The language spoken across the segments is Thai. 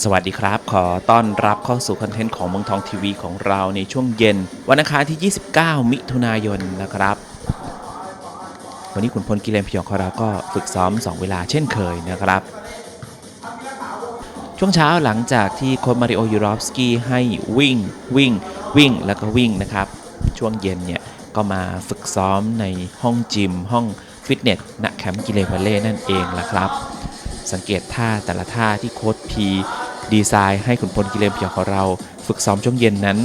สวัสดีครับ ขอต้อนรับเข้าสู่คอนเทนต์ของเมืองทองทีวีของเราในช่วงเย็น วันอังคารที่ 29 มิถุนายนนะครับ วันนี้ขุนพลกิเลนพยองของเราก็ฝึกซ้อม 2 เวลาเช่นเคยนะครับ ช่วงเช้าหลังจากที่โค้ชมาริโอยูรอฟสกี้ให้วิ่งวิ่งวิ่งแล้วก็วิ่งนะครับ ช่วงเย็นเนี่ยก็มาฝึกซ้อมในห้องจิม ห้องฟิตเนสณแคมป์กิเลนวาเล่นั่นเองละครับ สังเกตท่าแต่ละท่าที่โค้ชพีดีไซน์ให้ขุนพลกิเลนพยองของเรา ฝึกซ้อมช่วงเย็นนั้น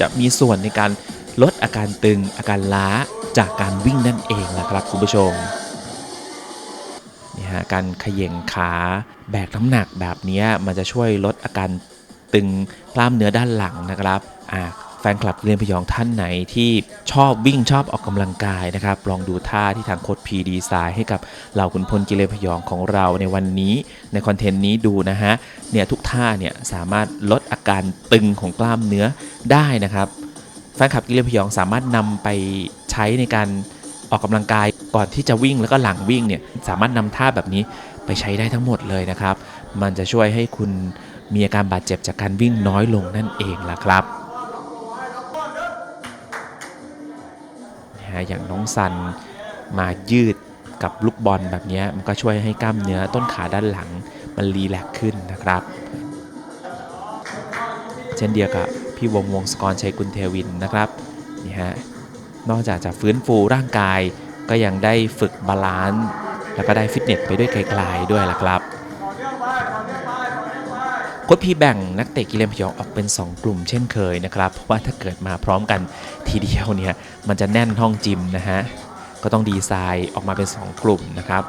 จะมีส่วนในการลดอาการตึงอาการล้าจากการวิ่งนั่นเองนะครับคุณผู้ชมนี่ฮะการขย่งขาแบกน้ำหนักแบบนี้มันจะช่วยลดอาการตึงกล้ามเนื้อด้านหลังนะครับอ่า แฟนคลับเรียนพยองท่านไหนที่ชอบวิ่งชอบออกกำลังกายนะครับ ลองดูท่าที่ทางโค้ชพีดีไซน์ให้กับเหล่าขุนพลกิเลนพยองของเราในวันนี้ในคอนเทนต์นี้ดูนะฮะเนี่ยทุกท่าเนี่ยสามารถลดอาการตึงของกล้ามเนื้อได้นะครับ แฟนคลับกิเลนพยองสามารถนำไปใช้ในการออกกำลังกายก่อนที่จะวิ่งแล้วก็หลังวิ่งเนี่ยสามารถนำท่าแบบนี้ไปใช้ได้ทั้งหมดเลยนะครับ มันจะช่วยให้คุณมีอาการบาดเจ็บจากการวิ่งน้อยลงนั่นเองล่ะครับ อย่างน้องซันมายืดกับลูกบอลแบบนี้มันก็ช่วยให้กล้ามเนื้อต้นขาด้านหลังมันรีแลกซ์ขึ้นนะครับ เช่นเดียวกับพี่วงวงศกรชัยกุลเทวินนะครับนี่ฮะนอกจากจะฟื้นฟูร่างกายก็ยังได้ฝึกบาลานซ์แล้วก็ได้ฟิตเนสไปด้วยไกลๆด้วยล่ะครับ ชพีแบ่งนักเตะกิเลนพยองออกเป็น 2 กลุ่มเช่นเคยนะครับ เพราะว่าถ้าเกิดมาพร้อมกันทีเดียวเนี่ยมันจะแน่นห้องจิมนะฮะ ก็ต้องดีไซน์ออกมาเป็น 2 กลุ่มนะครับ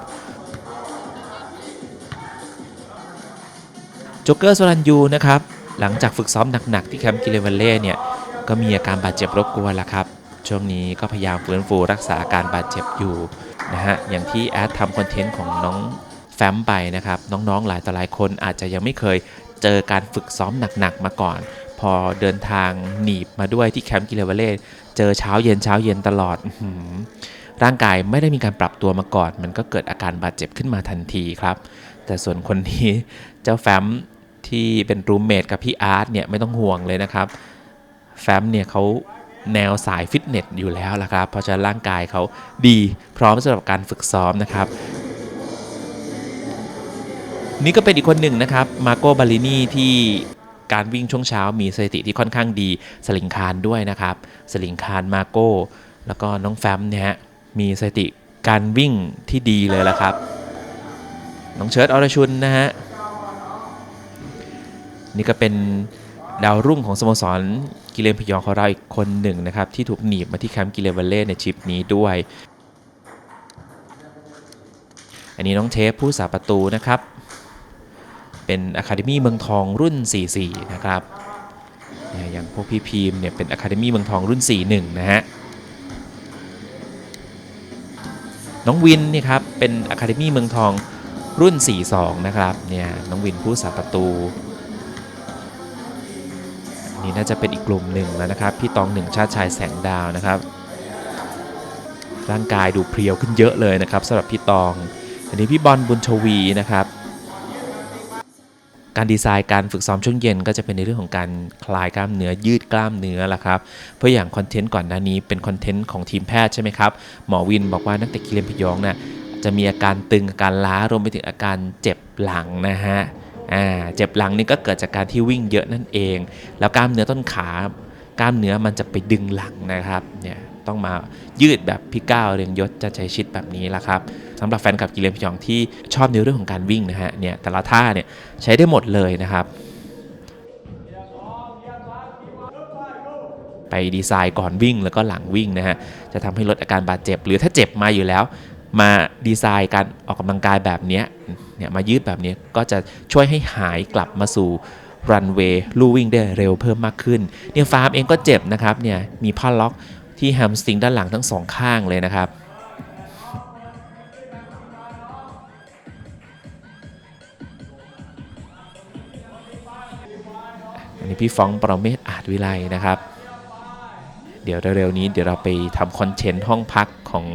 โจ๊กเกอร์สรันยูนะครับ หลังจากฝึกซ้อมหนัก ๆ ที่แคมป์กิเลเวเล่เนี่ย ก็มีอาการบาดเจ็บรบกวนละครับ ช่วงนี้ก็พยายามฟื้นฟูรักษาอาการบาดเจ็บอยู่นะฮะ อย่างที่แอดทำคอนเทนต์ของน้อง ฟ้มไปนะครับ น้องๆหลายต่อหลายคนอาจจะยังไม่เคยเจอการฝึกซ้อมหนักๆมาก่อน พอเดินทางหนีบมาด้วยที่แคมป์กิเลเวเล่เจอเช้าเย็นเช้าเย็นตลอดร่างกายไม่ได้มีการปรับตัวมาก่อน มันก็เกิดอาการบาดเจ็บขึ้นมาทันทีครับ แต่ส่วนคนนี้เจ้าแฟ้มที่เป็นรูมเมทกับพี่อาร์ตเนี่ยไม่ต้องห่วงเลยนะครับ แฟ้มเนี่ยเขาแนวสายฟิตเนสอยู่แล้วละครับ เพราะฉะนั้นร่างกายเขาดีพร้อมสำหรับการฝึกซ้อมนะครับ นี่ก็เป็นอีกคนหนึ่งนะครับ มาโกบาลินีที่การวิ่งช่วงเช้ามีสถิติที่ค่อนข้างดีสลิงคารด้วยนะครับสลิงคารมาโก้แล้วก็น้องแฟมเนี่ยฮะมีสถิติการวิ่งที่ดีเลยละครับ น้องเชิร์ตอรชุนนะฮะนี่ก็เป็นดาวรุ่งของสโมสรกิเลนพยองของเราอีกคนหนึ่งนะครับ ที่ถูกหนีบมาที่แคมป์กิเลนวัลเล่ในทริปนี้ด้วย อันนี้น้องเทปผู้สาประตูนะครับ เป็นอะคาเดมี่เมืองทองรุ่น 44 นะครับเนี่ยอย่างพวกพี่พีมเนี่ยเป็นอะคาเดมี่เมืองทองรุ่น 41 นะฮะ น้องวินนี่ครับเป็นอะคาเดมี่เมืองทองรุ่น 42 นะครับเนี่ยน้องวินผู้สาประตู นี่น่าจะเป็นอีกกลุ่มหนึ่งแล้วนะครับ พี่ตองหนึ่งชาติชายแสงดาวนะครับ ร่างกายดูเพรียวขึ้นเยอะเลยนะครับสำหรับพี่ตอง อันนี้พี่บอลบุญชวีนะครับ การดีไซน์การฝึกซ้อมช่วงเย็นก็จะเป็นในเรื่องของการคลายกล้ามเนื้อยืดกล้ามเนื้อละครับ เพราะอย่างคอนเทนต์ก่อนหน้านี้เป็นคอนเทนต์ของทีมแพทย์ใช่ไหมครับ หมอวินบอกว่านักเตะกิเลนพยองน่ะจะมีอาการตึงอาการล้ารวมไปถึงอาการเจ็บหลังนะฮะอ่าเจ็บหลังนี่ก็เกิดจากการที่วิ่งเยอะนั่นเอง แล้วกล้ามเนื้อต้นขากล้ามเนื้อมันจะไปดึงหลังนะครับเนี่ย ต้องมายืดแบบพี่ก้าวเรียงยศจะใช้ชิดแบบนี้ละครับสำหรับแฟนคลับกิเลนพยองที่ชอบในเรื่องของการวิ่งนะฮะเนี่ยแต่ละท่าเนี่ยใช้ได้หมดเลยนะครับไปดีไซน์ก่อนวิ่งแล้วก็หลังวิ่งนะฮะ จะทำให้ลดอาการบาดเจ็บ หรือถ้าเจ็บมาอยู่แล้ว มาดีไซน์การออกกำลังกายแบบนี้เนี่ยมายืดแบบนี้ก็จะช่วยให้หายกลับมาสู่รันเวย์ลู่วิ่งได้เร็วเพิ่มมากขึ้นเนี่ยฟาร์มเองก็เจ็บนะครับเนี่ยมีผ้าล็อก ที่แฮมสตริงด้านหลังทั้งสองข้างเลยนะครับอันนี้พี่ฟ้องประเมศอาจวิไลนะครับ เดี๋ยวเร็วๆนี้เดี๋ยวเราไปทำคอนเทนต์ห้องพักของ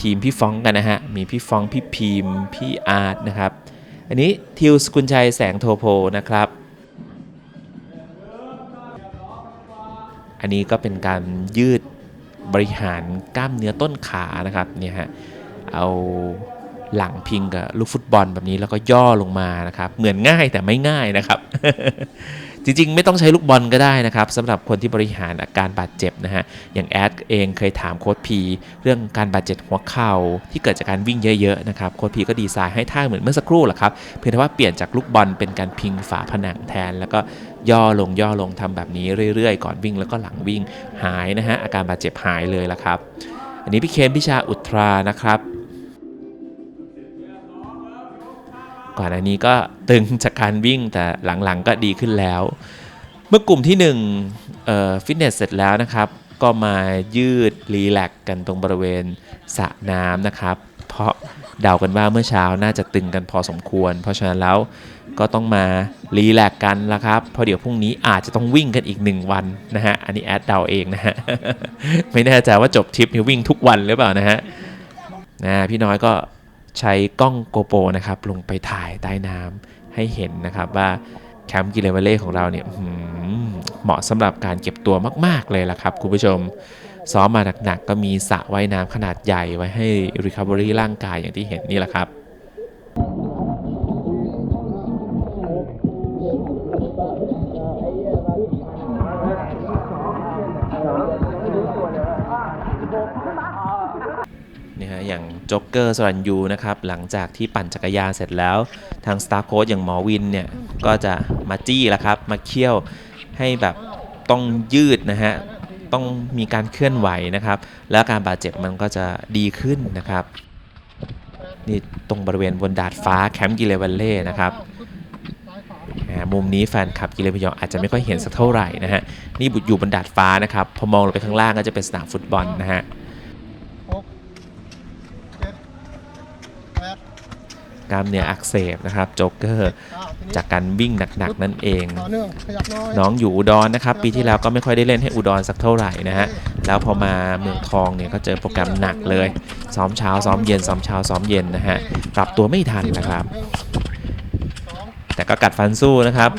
ทีมพี่ฟ้องกันนะฮะ มีพี่ฟ้องพี่พีมพี่อาร์ตนะครับ อันนี้ทิวสกุลชัยแสงโทโพนะครับ อันนี้ก็เป็นการยืด บริหารกล้ามเนื้อต้นขานะครับเนี่ยฮะเอาหลังพิงกับลูกฟุตบอลแบบนี้แล้วก็ย่อลงมานะครับ เหมือนง่ายแต่ไม่ง่ายนะครับ จริงๆ ไม่ต้องใช้ลูกบอลก็ได้นะครับสำหรับคนที่บริหารอาการบาดเจ็บนะฮะอย่างแอดเองเคยถามโค้ชพีเรื่องการบาดเจ็บหัวเข่าที่เกิดจากการวิ่งเยอะๆนะครับโค้ชพีก็ดีไซน์ให้ท่าเหมือนเมื่อสักครู่แหละครับเพียงแต่ว่าเปลี่ยนจากลูกบอลเป็นการพิงฝาผนังแทน แล้วก็ย่อลงย่อลงทำแบบนี้เรื่อยๆ ก่อนวิ่งแล้วก็หลังวิ่งหายนะฮะอาการบาดเจ็บหายเลยละครับ อันนี้พี่เคนพิชาอุตรานะครับ ก่อนอันนี้ก็ตึงจากการวิ่งแต่หลังๆก็ดีขึ้นแล้ว เมื่อกลุ่มที่1เอ่อฟิตเนสเสร็จแล้วนะครับ ก็มายืดรีแลกซ์กันตรงบริเวณสระน้ำนะครับ เพราะเดากันว่าเมื่อเช้าน่าจะตึงกันพอสมควร เพราะฉะนั้นแล้วก็ต้องมารีแลกซ์กันละครับ เพราะเดี๋ยวพรุ่งนี้อาจจะต้องวิ่งกันอีก 1 วันนะฮะ อันนี้แอดเดาเองนะฮะ ไม่แน่ใจว่าจบทริปนี้วิ่งทุกวันหรือเปล่านะฮะนะพี่น้อยก็ ใช้กล้องโกโปนะครับลงไปถ่ายใต้น้ำให้เห็นนะครับว่าแคมป์กิเลเวเล่ของเราเนี่ยเหมาะสำหรับการเก็บตัวมาก ๆ เลยล่ะครับคุณผู้ชม ซ้อมมาหนัก ๆ ก็มีสระว่ายน้ำขนาดใหญ่ไว้ให้ Recovery ร่างกายอย่างที่เห็นนี่แหละครับะอย่างโจ๊กเกอร์สรันยูนะครับ หลังจากที่ปั่นจักรยานเสร็จแล้ว ทางสตาร์โค้ชอย่างหมอวินเนี่ย ก็จะมาจี้ล้วครับ มาเคี่ยวให้แบบต้องยืดนะฮะ ต้องมีการเคลื่อนไหวนะครับ แล้วการบาดเจ็บมันก็จะดีขึ้นนะครับ นี่ตรงบริเวณบนดาดฟ้าแคมป์กิเลวัลเล่นะครับมุมนี้แฟนคลับกิเลพยองอาจจะไม่ค่อยเห็นสักเท่าไหร่นะฮะ นี่อยู่บนดาดฟ้านะครับ พอมองลงไปข้างล่างก็จะเป็นสนามฟุตบอลนะฮะ หกเจ็ดแปด กล้ามเนื้ออักเสบนะครับโจ๊กเกอร์เก้าทีนี้จากการวิ่งหนักๆนั่นเองต่อเนื่องขยับน้อยน้องอยู่อุดรนะครับ ปีที่แล้วก็ไม่ค่อยได้เล่นให้อุดรสักเท่าไหร่นะฮะแล้วพอมาเมืองทองเนี่ยก็เจอโปรแกรมหนักเลยซ้อมเช้าซ้อมเย็นซ้อมเช้าซ้อมเย็นนะฮะปรับตัวไม่ทันนะครับสองแต่ก็กัดฟันสู้นะครับ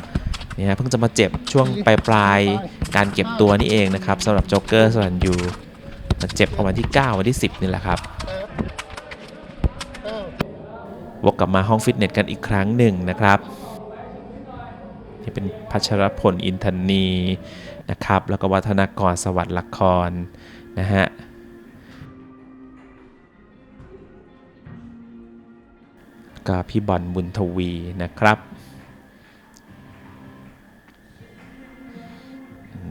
เนี่ยเพิ่งจะมาเจ็บช่วงปลายปลายๆการเก็บตัวนี่เองนะครับสำหรับโจ๊กเกอร์สรันยูมาเจ็บประมาณที่ 9 วันที่ 10 นี่แหละครับเก้าว กกลับมาห้องฟิตเนสกันอีกครั้งหนึ่งนะครับนี่เป็นพัชรพลอินทนีนะครับ แล้วก็วัฒนากรสวัสดิ์ละครนะฮะก็พี่บอลบุญทวีนะครับ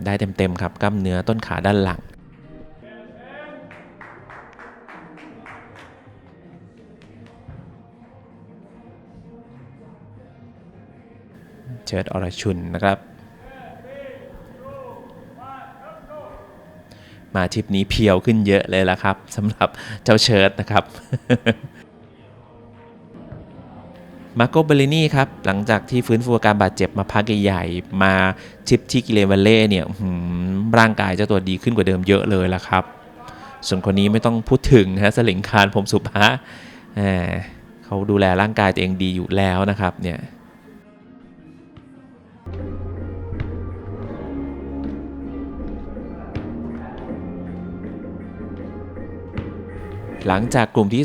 ได้เต็มๆครับกล้ามเนื้อต้นขาด้านหลัง เชิดอรชุนนะครับ มาทริปนี้เพียวขึ้นเยอะเลยละครับสำหรับเจ้าเชิดนะครับมาโกเบลินี่ครับ หลังจากที่ฟื้นฟูอาการบาดเจ็บมาพักใหญ่ๆมาทริปที่กิเลวัลเล่เนี่ยร่างกายเจ้าตัวดีขึ้นกว่าเดิมเยอะเลยละครับ ส่วนคนนี้ไม่ต้องพูดถึงนะฮะสลิงคารผมสุภาแหมเขาดูแลร่างกายตัวเองดีอยู่แล้วนะครับเนี่ย หลังจากกลุ่มที่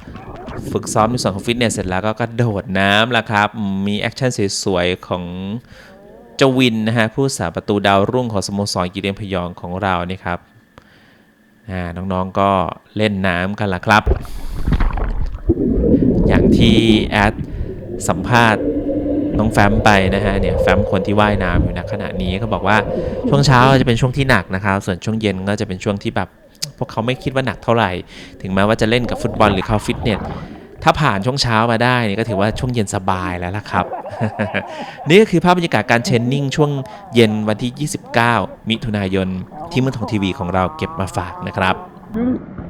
2 ฝึกซ้อมในส่วนของฟิตเนสเสร็จแล้วก็กระโดดน้ำล้วครับ มีแอคชั่นสวยๆของจวินนะฮะผู้สาประตูดาวรุ่งของสโมสรกีเรียมพยองของเรานี่ครับน้องๆก็เล่นน้ำกันละครับ อย่างที่แอดสัมภาษณ์น้องแฟมไปนะฮะเนี่ยแฟมคนที่ว่ายน้ำอยู่ณขณะนี้ก็บอกว่าช่วงเช้าจะเป็นช่วงที่หนักนะครับ ส่วนช่วงเย็นก็จะเป็นช่วงที่แบบ พวกเขาไม่คิดว่าหนักเท่าไหร่ ถึงแม้ว่าจะเล่นกับฟุตบอลหรือเข้าฟิตเนสถ้าผ่านช่วงเช้ามาได้นี่ก็ถือว่าช่วงเย็นสบายแล้วล่ะครับ นี่ก็คือภาพบรรยากาศการเทรนนิ่งช่วงเย็นวันที่ 29 มิถุนายนที่มืองทองทีวีของเราเก็บมาฝากนะครับ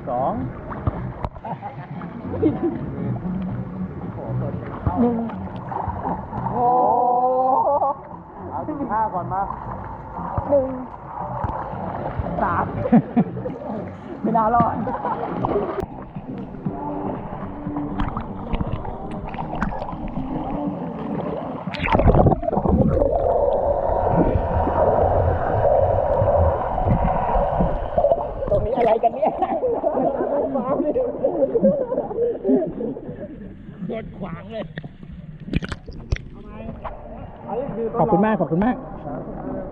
สองเอาที่ห้าก่อนมาไม่งสามาวอนตรงนี้อะไรกันเนี่ยกดขวางเลย ขอบคุณมาก ขอบคุณมาก